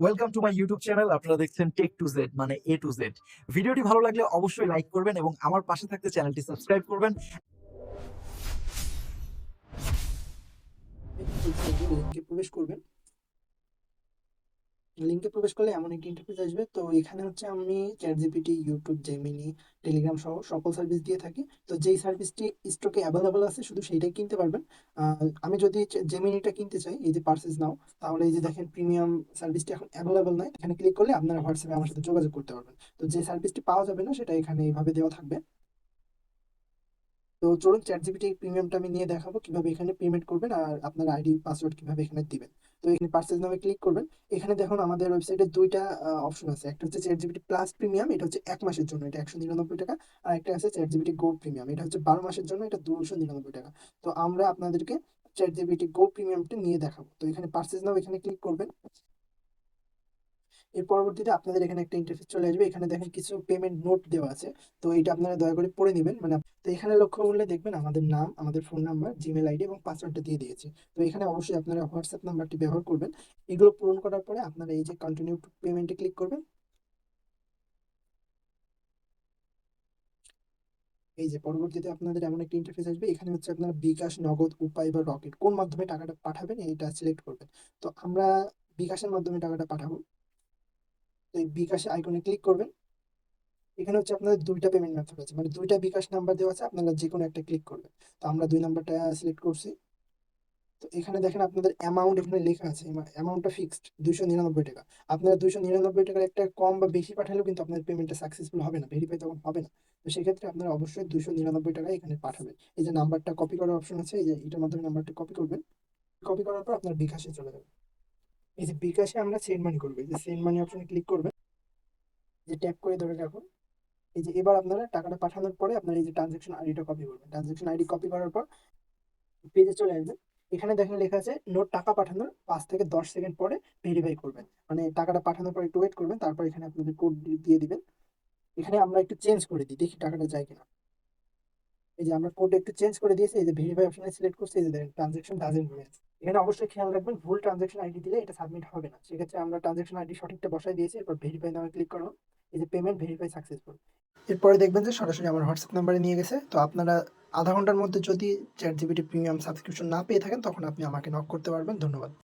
Welcome to my YouTube channel আপনারা দেখছেন take to Z মানে এ টু জেড ভিডিওটি ভালো লাগলে অবশ্যই লাইক করবেন এবং আমার পাশে থাকতে চ্যানেলটি সাবস্ক্রাইব করবেন। প্রবেশ করবেন। লিঙ্কে প্রবেশ করলে এমন একটি ইন্টারফেস আসবে। তো এখানে হচ্ছে আমি chat GPT YouTube Gemini Telegram সহ সকল সার্ভিস দিয়ে থাকি। তো যেই সার্ভিসটি স্টকে অ্যাভেলেবল আছে, শুধু সেইটাই কিনতে পারবেন। আমি যদি জেমিনিটা কিনতে চাই, এই যে পার্সেস নাও তাহলে এই যে দেখেন প্রিমিয়াম সার্ভিসটি এখন অ্যাভেলেবল নাই। এখানে ক্লিক করলে আপনারা হোয়াটসঅ্যাপে আমার সাথে যোগাযোগ করতে পারবেন। তো যে সার্ভিসটি পাওয়া যাবে না, সেটা এখানে এইভাবে দেওয়া থাকবে। তো চলুন চ্যাট জিপিটি প্রিমিয়ামটা আমি নিয়ে দেখাবো কীভাবে এখানে পেমেন্ট করবেন আর আপনার আইডি পাসওয়ার্ড কীভাবে এখানে দিবেন। তো এখানে পার্সেস নামে ক্লিক করবেন। এখানে দেখুন আমাদের ওয়েবসাইটে দুইটা অপশন আছে। একটা হচ্ছে চ্যাট জিপিটি প্লাস প্রিমিয়াম এটা হচ্ছে এক মাসের জন্য, এটা একশো নিরানব্বই টাকা। আর একটা আছে চ্যাট জিপিটি গো প্রিমিয়াম এটা হচ্ছে বারো মাসের জন্য, এটা দুশো নিরানব্বই টাকা। তো আমরা আপনাদেরকে চ্যাট জিপিটি গো প্রিমিয়ামটা নিয়ে দেখাবো। তো এখানে পার্সেস নাও এখানে ক্লিক করবেন। এর পরবর্তীতে আপনাদের এখানে একটা ইন্টারফেস চলে আসবে। এখানে দেখেন কিছু পেমেন্ট নোট দেওয়া আছে। তো এটা আপনারা দয়া করে পড়ে নেবেন। মানে তো এখানে লক্ষ্য করলে দেখবেন আমাদের নাম, আমাদের ফোন নাম্বার জিমেল আইডি এবং পাসওয়ার্ডটা দিয়ে দিয়েছে। তো এখানে অবশ্যই আপনারা হোয়াটসঅ্যাপ নাম্বারটি ব্যবহার করবেন। এগুলো পূরণ করার পরে আপনারা এই যে কন্টিনিউ পেমেন্টে ক্লিক করবেন। এই যে পরবর্তীতে আপনাদের এমন একটা ইন্টারফেস আসবে। এখানে হচ্ছে আপনারা বিকাশ, নগদ, উপায় বা রকেট কোন মাধ্যমে টাকাটা পাঠাবেন এটা সিলেক্ট করবেন। তো আমরা বিকাশের মাধ্যমে টাকাটা পাঠাবো। তো এই বিকাশে আইকনে ক্লিক করবেন। এখানে হচ্ছে আপনাদের দুইটা পেমেন্ট মেথড আছে। মানে দুইটা বিকাশ নাম্বার দেওয়া আছে, আপনারা যে কোনো একটা ক্লিক করবেন। তো আমরা দুই নাম্বারটা সিলেক্ট করছি। তো এখানে দেখেন আপনাদের অ্যামাউন্ট এখানে লেখা আছে। অ্যামাউন্টটা ফিক্সড দুইশো নিরানব্বই টাকা। আপনারা দুইশো নিরানব্বই টাকার একটা কম বা বেশি পাঠালেও কিন্তু আপনার পেমেন্টটা সাকসেসফুল হবে না ভেরিফাই তখন হবে না। তো সেক্ষেত্রে আপনারা অবশ্যই দুইশো নিরানব্বই টাকা এখানে পাঠাবেন। এই যে নাম্বারটা কপি করার অপশন আছে, এই যে এটার মাধ্যমে নাম্বারটা কপি করবেন। কপি করার পর আপনার বিকাশে চলে যাবে এই যে বিকাশে আমরা সেন্ড মানি করব। এই যে সেন্ড মানি অপশনে ক্লিক করবেন। যে ট্যাপ করে ধরে রাখুন। এই যে এবার আপনারা টাকাটা পাঠানোর পরে আপনার এই যে ট্রানজেকশন আইডিটা কপি করবেন। ট্রানজেকশন আইডি কপি করার পর পেজে চলে আসবেন। এখানে দেখেন লেখা আছে নোট টাকা পাঠানোর পাঁচ থেকে দশ সেকেন্ড পরে ভেরিফাই করবেন। মানে টাকাটা পাঠানোর পর একটু ওয়েট করবেন, তারপর এখানে আপনাদের কোড দিয়ে দিবেন। এখানে আমরা একটু চেঞ্জ করে দিই, দেখি টাকাটা যায় কিনা। এই যে আমরা কোড একটু চেঞ্জ করে দিয়েছি, এই যে ভেরিফাই অপশনে সিলেক্ট করছি, এই যে ট্রানজাকশন ডাজেন্ট মিস এখানে অবশ্যই খেয়াল রাখবেন, ভুল ট্রানজাকশন আইডি দিলে এটা সাবমিট হবে না। সেক্ষেত্রে আমরা ট্রানজাকশন আইডি সঠিকটা বসাই দিয়েছি, এরপর ভেরিফাই নামে ক্লিক করলাম এই যে পেমেন্ট ভেরিফাই সাকসেসফুল এরপরে দেখবেন যে সরাসরি আমার হোয়াটসঅ্যাপ নাম্বারে নিয়ে গেছে। তো আপনারা আধা ঘণ্টার মধ্যে যদি চ্যাট জিবিটি প্রিমিয়াম সাবস্ক্রিপশন না পেয়ে থাকেন, তখন আপনি আমাকে নক করতে পারবেন। ধন্যবাদ।